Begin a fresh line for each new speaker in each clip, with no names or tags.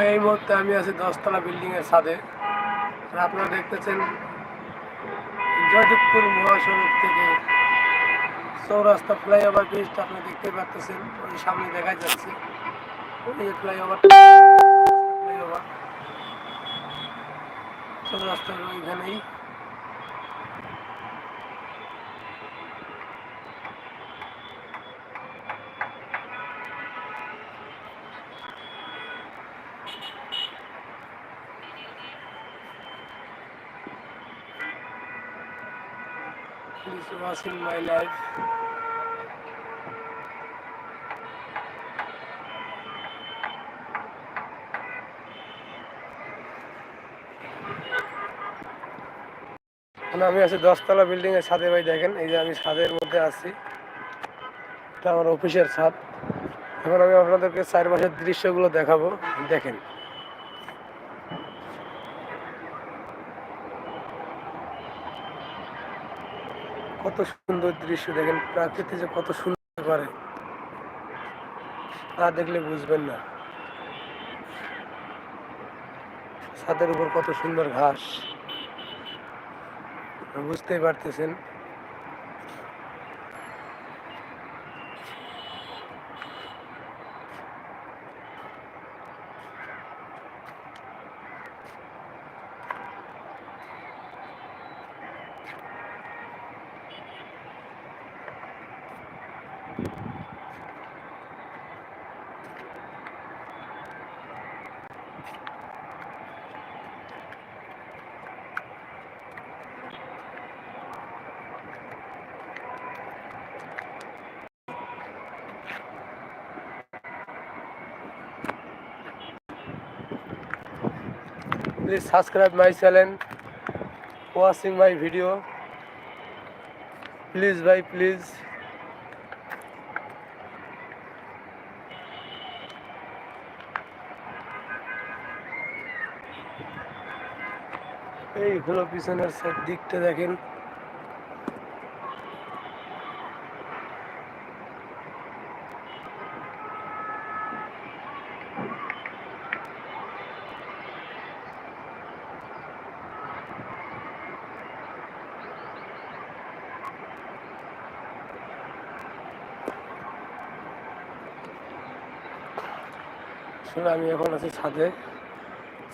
এই মুহূর্তে আমি আছি দশতলা বিল্ডিং এর ছাদে। আর আপনারা দেখতেছেন জয়দেবপুর মহাসড়ক থেকে চৌরাস্তা ফ্লাইওভার ব্রিজটা আপনারা দেখতে পাচ্ছেন ওই সামনে দেখা যাচ্ছে ফ্লাইওভার ফ্লাইওভার। চৌরাস্তার ওইখানেই Please watching my life. আমি আছি দশতলা বিল্ডিং এর ছাদে ভাই দেখেন, এই যে আমি ছাদের মধ্যে আছি। আমার অফিসের ছাদ। এখন আমি আপনাদেরকে চারপাশের দৃশ্যগুলো দেখাবো। দেখেন। কত সুন্দর দৃশ্য দেখেন, প্রাকৃতি যে কত সুন্দর করে। তা দেখলে বুঝবেন না। ছাদের উপর কত সুন্দর ঘাস। বুঝতেই পারতেছেন। Please subscribe my channel watching my video please bhai please এই হলো পিছনের সাইড দিকটা দেখেন। আমি এখন আছি ছাদে।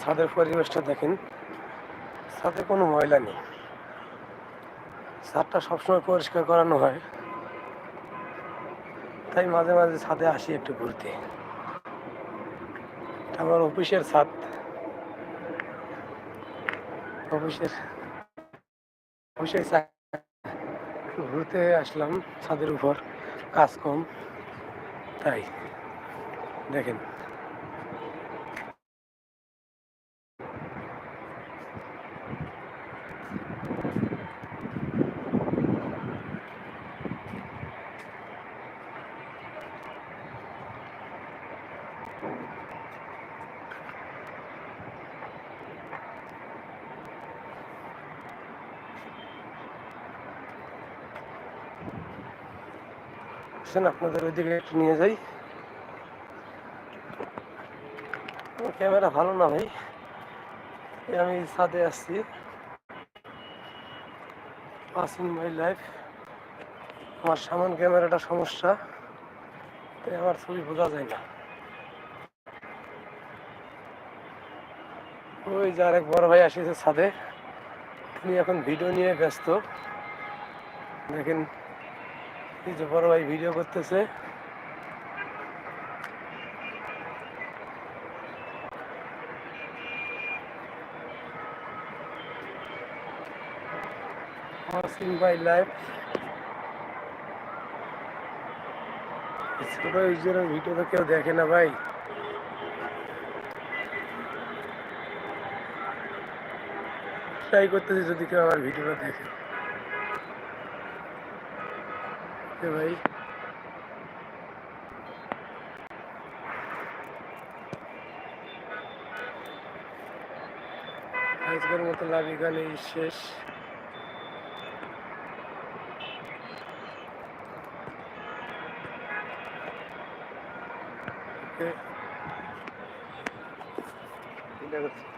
ছাদের পরিবেশটা দেখেন। ছাদে কোনো ময়লা নেই। ছাদটা সবসময় পরিষ্কার করানো হয়। তাই মাঝে মাঝে ছাদে আসি একটু ঘুরতে। আমার অফিসের ছাদ। অফিসের অফিসের ঘুরতে আসলাম ছাদের উপর, কাজ কম। তাই, দেখেন। আসেন আপনাদের ওইদিকে একটু নিয়ে যাই। ক্যামেরা ভালো না ভাই। আমি ছাদে আসছি পাসিং মাই লাইফ আমার সামান ক্যামেরাটা সমস্যা। তাই আমার ছবি বোঝা যায় না। ওই যে আরেক বড় ভাই আসিছে ছাদে। তিনি এখন ভিডিও নিয়ে ব্যস্ত। দেখেন এই যে বড় ভাই ভিডিও করতেছে। ভিডিও তো কেউ দেখে না ভাই। ট্রাই করতেছি যদি কেউ আমার ভিডিওটা দেখে। ওকে ভাই। আজকের মতো লাভ এখানেই শেষ। ওকে
দেখাচ্ছি